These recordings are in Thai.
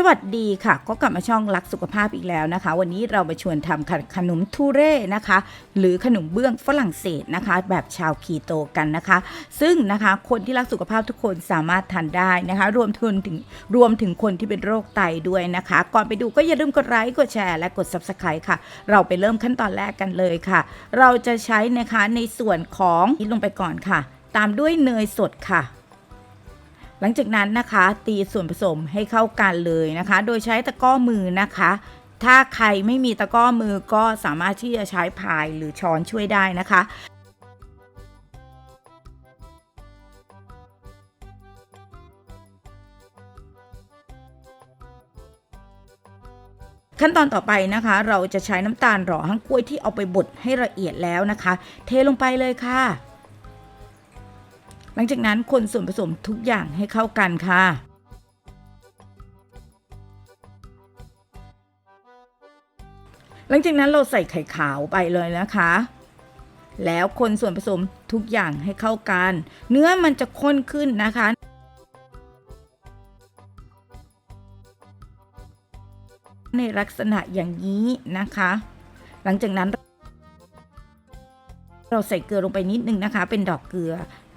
สวัสดีค่ะ ก็กลับมาช่องรักสุขภาพอีกแล้วนะคะ วันนี้เรามาชวนทำขนมทูเร่นะคะ หรือขนมเบื้องฝรั่งเศสนะคะ แบบชาวคีโตกันนะคะ ซึ่งนะคะคนที่รักสุขภาพทุกคนสามารถทานได้นะคะ รวมถึงถึงรวมถึงคนที่เป็นโรคไตด้วยนะคะ ก่อนไปดูก็อย่าลืมกดไลค์กดแชร์และกด subscribe ค่ะ เราไปเริ่มขั้นตอนแรกกันเลยค่ะ เราจะใช้นะคะในส่วนของนี่ลงไปก่อนค่ะ ตามด้วยเนยสดค่ะ หลังจากนั้นนะคะตีส่วนผสมให้เข้ากันเลยนะคะ โดยใช้ตะก้อมือนะคะ ถ้าใครไม่มีตะก้อมือก็สามารถที่จะใช้พายหรือช้อนช่วยได้นะคะขั้นตอนต่อไปนะคะ เราจะใช้น้ำตาลหล่อทั้งกล้วยที่เอาไปบดให้ละเอียดแล้วนะคะ เทลงไปเลยค่ะ หลังจากนั้นคนส่วนผสมทุกอย่างให้เข้ากันค่ะ หลังจากนั้นเราใส่ไข่ขาวไปเลยนะคะ แล้วคนส่วนผสมทุกอย่างให้เข้ากัน เนื้อมันจะข้นขึ้นนะคะในลักษณะอย่างนี้นะคะ หลังจากนั้น เราใส่เกลือลงไปนิดนึงนะคะ เป็นดอกเกลือ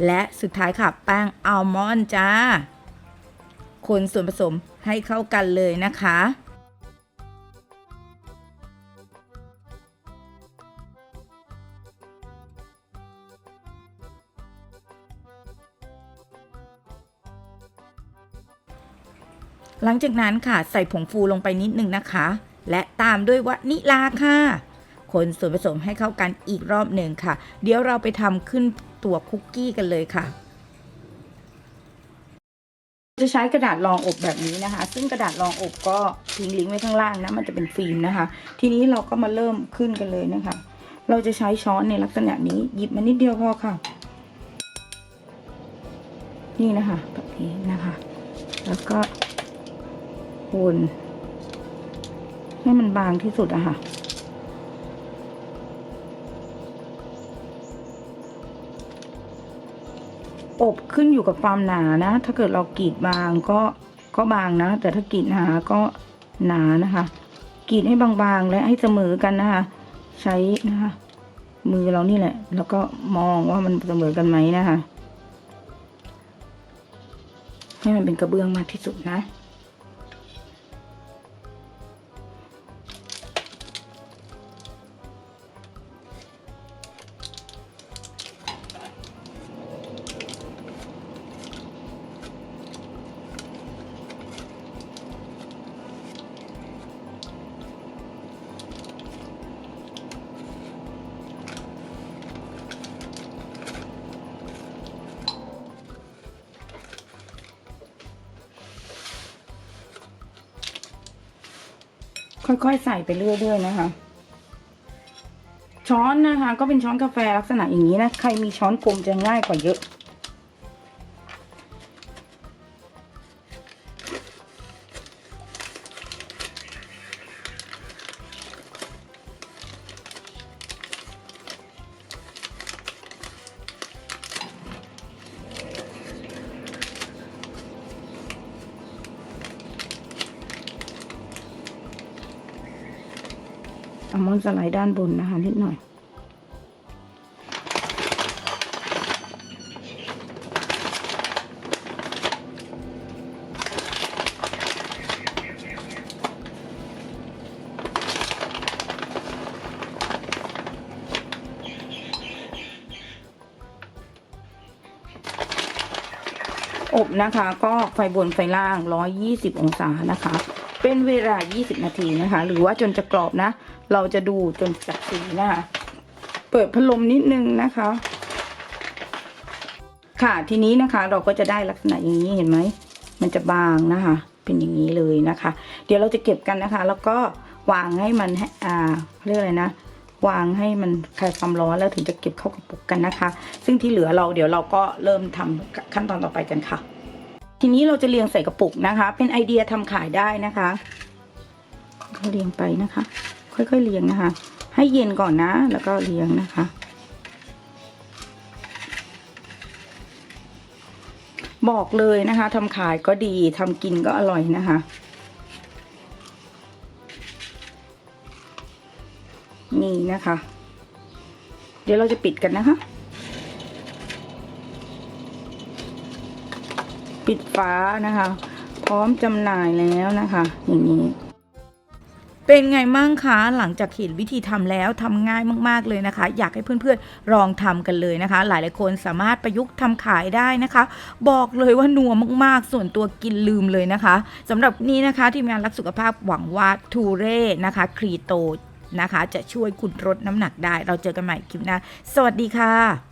และสุดท้ายค่ะแป้งอัลมอนด์จ้า คนส่วนผสมให้เข้ากันเลยนะคะหลังจากนั้นค่ะใส่ผงฟูลงไปนิดนึงนะคะ และตามด้วยวานิลาค่ะ คนส่วนผสมให้เข้ากันอีกรอบหนึ่งค่ะ เดี๋ยวเราไปทำขึ้นตัวคุกกี้กันเลยค่ะจะใช้กระดาษรองอบแบบนี้นะคะ ซึ่งกระดาษรองอบก็ทิ้งลิงก์ไว้ข้างล่างนะ มันจะเป็นฟิล์มนะคะ ทีนี้เราก็มาเริ่มขึ้นกันเลยนะคะ เราจะใช้ช้อนในลักษณะนี้ หยิบมานิดเดียวพอค่ะ นี่นะคะแบบนี้นะคะ แล้วก็วนให้มันบางที่สุดอะค่ะ อบขึ้นอยู่กับความหนานะ ถ้าเกิดเรากรีดบางก็ก็บางนะ แต่ถ้ากรีดหนาก็หนานะคะกรีดให้บางๆและให้เสมอกันนะคะ ใช้นะคะ มือเรานี่แหละ แล้วก็มองว่ามันเสมอกันไหมนะคะ ให้มันเป็นกระเบื้องมากที่สุดนะ ค่อยๆใส่ไปเรื่อยๆนะคะ ช้อนนะคะ ก็เป็นช้อนกาแฟลักษณะอย่างนี้นะ ใครมีช้อนกลมจะง่ายกว่าเยอะ อัลมอนด์สไลด์ด้านบนนะคะนิดหน่อย อบนะคะ ก็ไฟบนไฟล่าง 120 องศานะคะ เป็นเวลา 20 นาทีนะคะ หรือว่าจนจะกรอบนะ เราจะดูจนจากสีนะคะ เปิดพัดลมนิดนึงนะคะ ค่ะทีนี้นะคะเราก็จะได้ลักษณะอย่างนี้เห็นไหม มันจะบางนะคะ เป็นอย่างนี้เลยนะคะ เดี๋ยวเราจะเก็บกันนะคะ แล้วก็วางให้มันอ่าเรียกอะไรนะวางให้มันคลายความร้อนแล้วถึงจะเก็บเข้ากระปุกกันนะคะ ซึ่งที่เหลือเราเดี๋ยวเราก็เริ่มทำขั้นตอนต่อไปกันค่ะ ทีนี้เราจะเรียงใส่กระปุกนะคะ เป็นไอเดียทำขายได้นะคะเรียงไปนะคะ ค่อยๆเรียงนะคะ ให้เย็นก่อนนะ แล้วก็เรียงนะคะ บอกเลยนะคะทำขายก็ดีทำกินก็อร่อยนะคะนี่นะคะ เดี๋ยวเราจะปิดกันนะคะ ปิดฟ้านะคะ พร้อมจำหน่ายแล้วนะคะอย่างนี้เป็นไงมั่งคะหลังจากเห็นวิธีทำแล้วทำง่ายมาก ๆเลยนะคะ อยากให้เพื่อนๆลองทำกันเลยนะคะ หลายๆคนสามารถประยุกต์ทำขายได้นะคะ บอกเลยว่านัวมากๆ ส่วนตัวกินลืมเลยนะคะสำหรับนี้นะคะทีมงานรักสุขภาพหวังว่าทูเร่นะคะครีโตนะคะ จะช่วยคุณลดน้ำหนักได้ เราเจอกันใหม่คลิปหน้าสวัสดีค่ะ